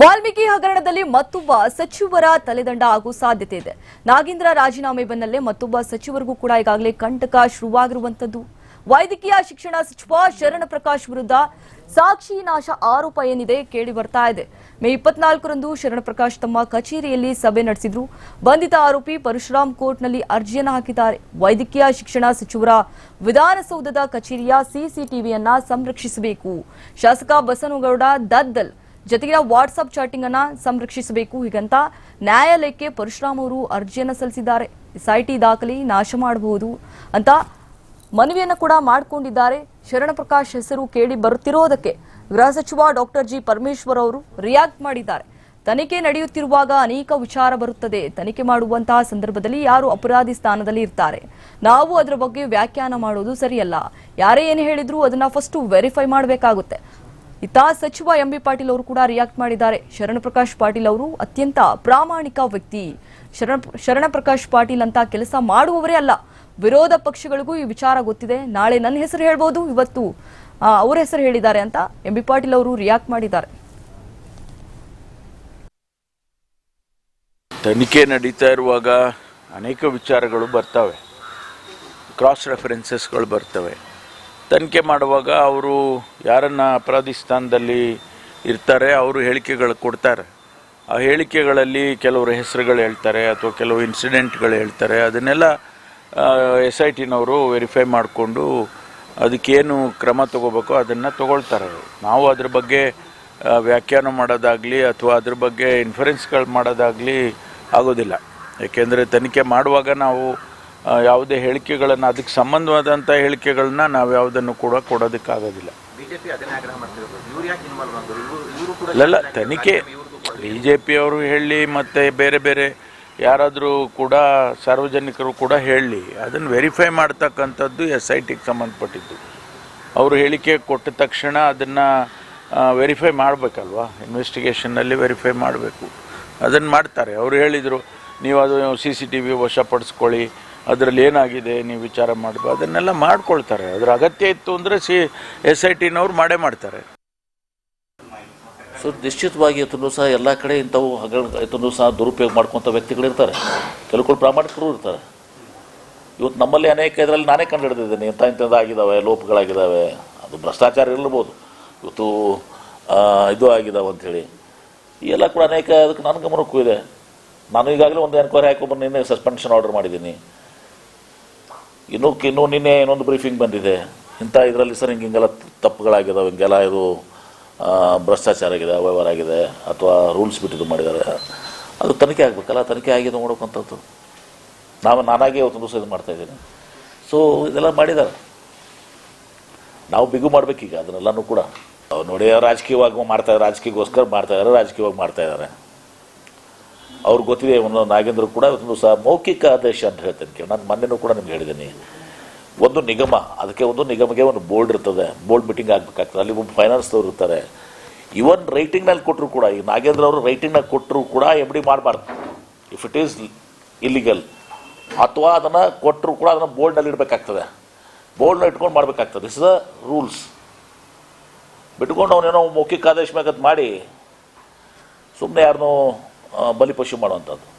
ವಾಲ್ಮೀಕಿ ಹಗರಣದಲ್ಲಿ ಮತ್ತೊಬ್ಬ ಸಚಿವರ ತಲೆದಂಡ ಆಗುವ ಸಾಧ್ಯತೆ ಇದೆ. ನಾಗೇಂದ್ರ ರಾಜೀನಾಮೆ ಬೆನ್ನಲ್ಲೇ ಮತ್ತೊಬ್ಬ ಸಚಿವರಿಗೂ ಕೂಡ ಈಗಾಗಲೇ ಕಂಟಕ ಶುರುವಾಗಿರುವಂತದ್ದು ವೈದ್ಯಕೀಯ ಶಿಕ್ಷಣ ಸಚಿವ ಶರಣ ಪ್ರಕಾಶ್ ವಿರುದ್ಧ ಸಾಕ್ಷಿ ನಾಶ ಆರೋಪ ಏನಿದೆ ಕೇಳಿ ಬರ್ತಾ ಇದೆ. ಮೇ ಇಪ್ಪತ್ನಾಲ್ಕರಂದು ಶರಣ ಪ್ರಕಾಶ್ ತಮ್ಮ ಕಚೇರಿಯಲ್ಲಿ ಸಭೆ ನಡೆಸಿದ್ರು. ಬಂಧಿತ ಆರೋಪಿ ಪರಶುರಾಮ್ ಕೋರ್ಟ್ನಲ್ಲಿ ಅರ್ಜಿಯನ್ನು ಹಾಕಿದ್ದಾರೆ. ವೈದ್ಯಕೀಯ ಶಿಕ್ಷಣ ಸಚಿವರ ವಿಧಾನಸೌಧದ ಕಚೇರಿಯ ಸಿಸಿಟಿವಿಯನ್ನ ಸಂರಕ್ಷಿಸಬೇಕು. ಶಾಸಕ ಬಸನಗೌಡ ದದ್ದಲ್ ಜೊತೆಗಿನ ವಾಟ್ಸ್ಆಪ್ ಚಾಟಿಂಗ್ ಅನ್ನ ಸಂರಕ್ಷಿಸಬೇಕು. ಹೀಗಂತ ನ್ಯಾಯಾಲಯಕ್ಕೆ ಪರಶುರಾಮ್ ಅವರು ಅರ್ಜಿಯನ್ನ ಸಲ್ಲಿಸಿದ್ದಾರೆ. ಎಸ್ಐಟಿ ದಾಖಲೆ ನಾಶ ಮಾಡಬಹುದು ಅಂತ ಮನವಿಯನ್ನ ಕೂಡ ಮಾಡಿಕೊಂಡಿದ್ದಾರೆ. ಶರಣ ಪ್ರಕಾಶ್ ಹೆಸರು ಕೇಳಿ ಬರುತ್ತಿರೋದಕ್ಕೆ ಗೃಹ ಸಚಿವ ಡಾಕ್ಟರ್ ಜಿ ಪರಮೇಶ್ವರ್ ಅವರು ರಿಯಾಕ್ಟ್ ಮಾಡಿದ್ದಾರೆ. ತನಿಖೆ ನಡೆಯುತ್ತಿರುವಾಗ ಅನೇಕ ವಿಚಾರ ಬರುತ್ತದೆ. ತನಿಖೆ ಮಾಡುವಂತಹ ಸಂದರ್ಭದಲ್ಲಿ ಯಾರು ಅಪರಾಧಿ ಸ್ಥಾನದಲ್ಲಿ ಇರ್ತಾರೆ? ನಾವು ಅದರ ಬಗ್ಗೆ ವ್ಯಾಖ್ಯಾನ ಮಾಡೋದು ಸರಿಯಲ್ಲ. ಯಾರೇ ಏನು ಹೇಳಿದ್ರು ಅದನ್ನ ಫಸ್ಟ್ ವೆರಿಫೈ ಮಾಡಬೇಕಾಗುತ್ತೆ. ಇತ್ತ ಸಚಿವ ಎಂಬಿ ಪಾಟೀಲ್ ಅವರು ಕೂಡ ರಿಯಾಕ್ಟ್ ಮಾಡಿದ್ದಾರೆ. ಶರಣ ಪ್ರಕಾಶ್ ಪಾಟೀಲ್ ಅವರು ಅತ್ಯಂತ ಪ್ರಾಮಾಣಿಕ ವ್ಯಕ್ತಿ. ಶರಣ ಶರಣ ಪ್ರಕಾಶ್ ಪಾಟೀಲ್ ಅಂತ ಕೆಲಸ ಮಾಡುವವರೇ ಅಲ್ಲ. ವಿರೋಧ ಪಕ್ಷಗಳಿಗೂ ಈ ವಿಚಾರ ಗೊತ್ತಿದೆ. ನಾಳೆ ನನ್ನ ಹೆಸರು ಹೇಳ್ಬೋದು. ಇವತ್ತು ಅವರ ಹೆಸರು ಹೇಳಿದ್ದಾರೆ ಅಂತ ಎಂಬಿ ಪಾಟೀಲ್ ಅವರು ರಿಯಾಕ್ಟ್ ಮಾಡಿದ್ದಾರೆ. ತನಿಖೆ ನಡೀತಾ ಇರುವಾಗ ಅನೇಕ ವಿಚಾರಗಳು ಬರ್ತವೆ. ಕ್ರಾಸ್ ರೆಫರೆನ್ಸಸ್ಗಳು ಬರ್ತವೆ. ತನಿಖೆ ಮಾಡುವಾಗ ಅವರು ಯಾರನ್ನ ಅಪರಾಧಿ ಸ್ಥಾನದಲ್ಲಿ ಇರ್ತಾರೆ, ಅವರು ಹೇಳಿಕೆಗಳು ಕೊಡ್ತಾರೆ. ಆ ಹೇಳಿಕೆಗಳಲ್ಲಿ ಕೆಲವರು ಹೆಸರುಗಳು ಹೇಳ್ತಾರೆ ಅಥವಾ ಕೆಲವು ಇನ್ಸಿಡೆಂಟ್ಗಳು ಹೇಳ್ತಾರೆ. ಅದನ್ನೆಲ್ಲ ಎಸ್ ಐ ಟಿನವರು ವೆರಿಫೈ ಮಾಡಿಕೊಂಡು ಅದಕ್ಕೇನು ಕ್ರಮ ತಗೋಬೇಕು ಅದನ್ನು ತಗೊಳ್ತಾರೆ. ನಾವು ಅದ್ರ ಬಗ್ಗೆ ವ್ಯಾಖ್ಯಾನ ಮಾಡೋದಾಗಲಿ ಅಥವಾ ಅದ್ರ ಬಗ್ಗೆ ಇನ್ಫರೆನ್ಸ್ಗಳು ಮಾಡೋದಾಗಲಿ ಆಗೋದಿಲ್ಲ. ಯಾಕೆಂದರೆ ತನಿಖೆ ಮಾಡುವಾಗ ನಾವು ಯಾವುದೇ ಹೇಳಿಕೆಗಳನ್ನು ಅದಕ್ಕೆ ಸಂಬಂಧವಾದಂಥ ಹೇಳಿಕೆಗಳನ್ನ ನಾವು ಯಾವುದನ್ನು ಕೂಡ ಕೊಡೋದಕ್ಕಾಗೋದಿಲ್ಲ. ಅಲ್ಲಲ್ಲ ತನಿಖೆ ಬಿ ಜೆ ಪಿಯವರು ಹೇಳಿ ಮತ್ತು ಬೇರೆ ಬೇರೆ ಯಾರಾದರೂ ಕೂಡ ಸಾರ್ವಜನಿಕರು ಕೂಡ ಹೇಳಲಿ ಅದನ್ನು ವೆರಿಫೈ ಮಾಡ್ತಕ್ಕಂಥದ್ದು ಎಸ್ ಐ ಟಿಗೆ ಸಂಬಂಧಪಟ್ಟಿದ್ದು. ಅವರು ಹೇಳಿಕೆ ಕೊಟ್ಟ ತಕ್ಷಣ ಅದನ್ನು ವೆರಿಫೈ ಮಾಡಬೇಕಲ್ವಾ? ಇನ್ವೆಸ್ಟಿಗೇಷನ್ನಲ್ಲಿ ವೆರಿಫೈ ಮಾಡಬೇಕು. ಅದನ್ನು ಮಾಡ್ತಾರೆ. ಅವರು ಹೇಳಿದರು ನೀವು ಅದು ಸಿ ಸಿ ಟಿ ವಿ ವಶಪಡಿಸ್ಕೊಳ್ಳಿ ಅದರಲ್ಲಿ ಏನಾಗಿದೆ, ನೀವು ವಿಚಾರ ಮಾಡಬೇಕು ಅದನ್ನೆಲ್ಲ ಮಾಡ್ಕೊಳ್ತಾರೆ. ಅದರ ಅಗತ್ಯ ಇತ್ತು ಅಂದರೆ ಸಿ, ಎಸ್ ಐ ಟಿನವ್ರು ಮಾಡೇ ಮಾಡ್ತಾರೆ. ಸೊ, ನಿಶ್ಚಿತವಾಗಿ ಇವತ್ತೂ ಸಹ ಎಲ್ಲ ಕಡೆ ಇಂಥವು ಹಗರಣ ಇತ್ತು ಸಹ ದುರುಪಯೋಗ ಮಾಡ್ಕೊಂಥ ವ್ಯಕ್ತಿಗಳು ಇರ್ತಾರೆ. ಕೆಲವು ಪ್ರಾಮಾಣಿಕರು ಇರ್ತಾರೆ. ಇವತ್ತು ನಮ್ಮಲ್ಲಿ ಅನೇಕ ಇದರಲ್ಲಿ ನಾನೇ ಕಂಡು ಹಿಡಿದಿದ್ದೀನಿ ಇಂಥ ಇಂಥದ್ದಾಗಿದ್ದಾವೆ ಲೋಪಗಳಾಗಿದ್ದಾವೆ. ಅದು ಭ್ರಷ್ಟಾಚಾರ ಇರಬಹುದು ಇವತ್ತು ಇದು ಆಗಿದ್ದಾವೆ ಅಂಥೇಳಿ. ಈ ಎಲ್ಲ ಕೂಡ ಅನೇಕ ಅದಕ್ಕೆ ನನ್ನ ಗಮನಕ್ಕೂ ಇದೆ. ನಾನು ಈಗಾಗಲೇ ಒಂದು ಎನ್ಕ್ವೈರಿ ಹಾಕೊಂಡ್ಬಂದು ನಿನ್ನೆ ಸಸ್ಪೆನ್ಷನ್ ಆರ್ಡರ್ ಮಾಡಿದ್ದೀನಿ. ಇನ್ನೂ ಇನ್ನೂ ನಿನ್ನೆ ಇನ್ನೊಂದು ಬ್ರೀಫಿಂಗ್ ಬಂದಿದೆ. ಇಂಥ ಇದರಲ್ಲಿ ಸರ್ ಹಿಂಗೆ ಹಿಂಗೆಲ್ಲ ತಪ್ಪುಗಳಾಗಿದ್ದಾವೆ ಹಿಂಗೆಲ್ಲ ಇದು ಭ್ರಷ್ಟಾಚಾರ ಆಗಿದೆ, ಅವ್ಯವಹಾರ ಆಗಿದೆ, ಅಥವಾ ರೂಲ್ಸ್ ಇದು ಮಾಡಿದ್ದಾರೆ. ಅದು ತನಿಖೆ ಆಗಬೇಕಲ್ಲ, ತನಿಖೆ ಆಗಿದೆ ನೋಡೋಕ್ಕಂಥದ್ದು ನಾವು, ನಾನಾಗೇ ಇವತ್ತೊಂದು ದಿವಸ ಇದು ಮಾಡ್ತಾಯಿದ್ದೀನಿ ಸೊ ಇದೆಲ್ಲ ಮಾಡಿದ್ದಾರೆ. ನಾವು ಬಿಗು ಮಾಡಬೇಕೀಗ, ಅದನ್ನೆಲ್ಲನೂ ಕೂಡ. ನೋಡಿ, ರಾಜಕೀಯವಾಗಿ ಮಾಡ್ತಾ ರಾಜಕೀಯಗೋಸ್ಕರ ಮಾಡ್ತಾ ಇದ್ದಾರೆ ರಾಜಕೀಯವಾಗಿ ಮಾಡ್ತಾ ಇದ್ದಾರೆ ಅವ್ರಿಗೆ ಗೊತ್ತಿದೆ ಒಂದು ನಾಗೇಂದ್ರ ಕೂಡ ಒಂದು ಸಹ ಮೌಖಿಕ ಆದೇಶ ಅಂತ ಹೇಳ್ತೇನೆ ಕೇಳಿ. ನಾನು ಮೊನ್ನೆನೂ ಕೂಡ ನಿಮ್ಗೆ ಹೇಳಿದ್ದೀನಿ. ಒಂದು ನಿಗಮ, ಅದಕ್ಕೆ ಒಂದು ನಿಗಮಗೆ ಒಂದು ಬೋರ್ಡ್ ಇರ್ತದೆ. ಬೋರ್ಡ್ ಮೀಟಿಂಗ್ ಆಗಬೇಕಾಗ್ತದೆ. ಅಲ್ಲಿ ಒಬ್ಬ ಫೈನಾನ್ಸ್ದವ್ರು ಇರ್ತಾರೆ. ಇವನ್ ರೈಟಿಂಗ್ನಲ್ಲಿ ಕೊಟ್ಟರು ಕೂಡ, ಈ ನಾಗೇಂದ್ರ ಅವರು ರೈಟಿಂಗ್ನಾಗ ಕೊಟ್ಟರು ಕೂಡ ಎಂ ಡಿ ಮಾಡಬಾರ್ದು. ಇಫ್ ಇಟ್ ಈಸ್ ಇಲ್ಲಿಗಲ್ ಅಥವಾ ಅದನ್ನು ಕೊಟ್ಟರು ಕೂಡ ಅದನ್ನು ಬೋರ್ಡ್ನಲ್ಲಿ ಇಡಬೇಕಾಗ್ತದೆ. ಬೋರ್ಡ್ನ ಇಟ್ಕೊಂಡು ಮಾಡಬೇಕಾಗ್ತದೆ. ದಿಸ್ ದ ರೂಲ್ಸ್ ಬಿಟ್ಕೊಂಡು ಅವನೇನೋ ಮೌಖಿಕ ಆದೇಶ ಮಾಡಿ ಸುಮ್ಮನೆ ಯಾರನ್ನೋ ಬಲಿಪಶು ಮಾಡುವಂಥದ್ದು.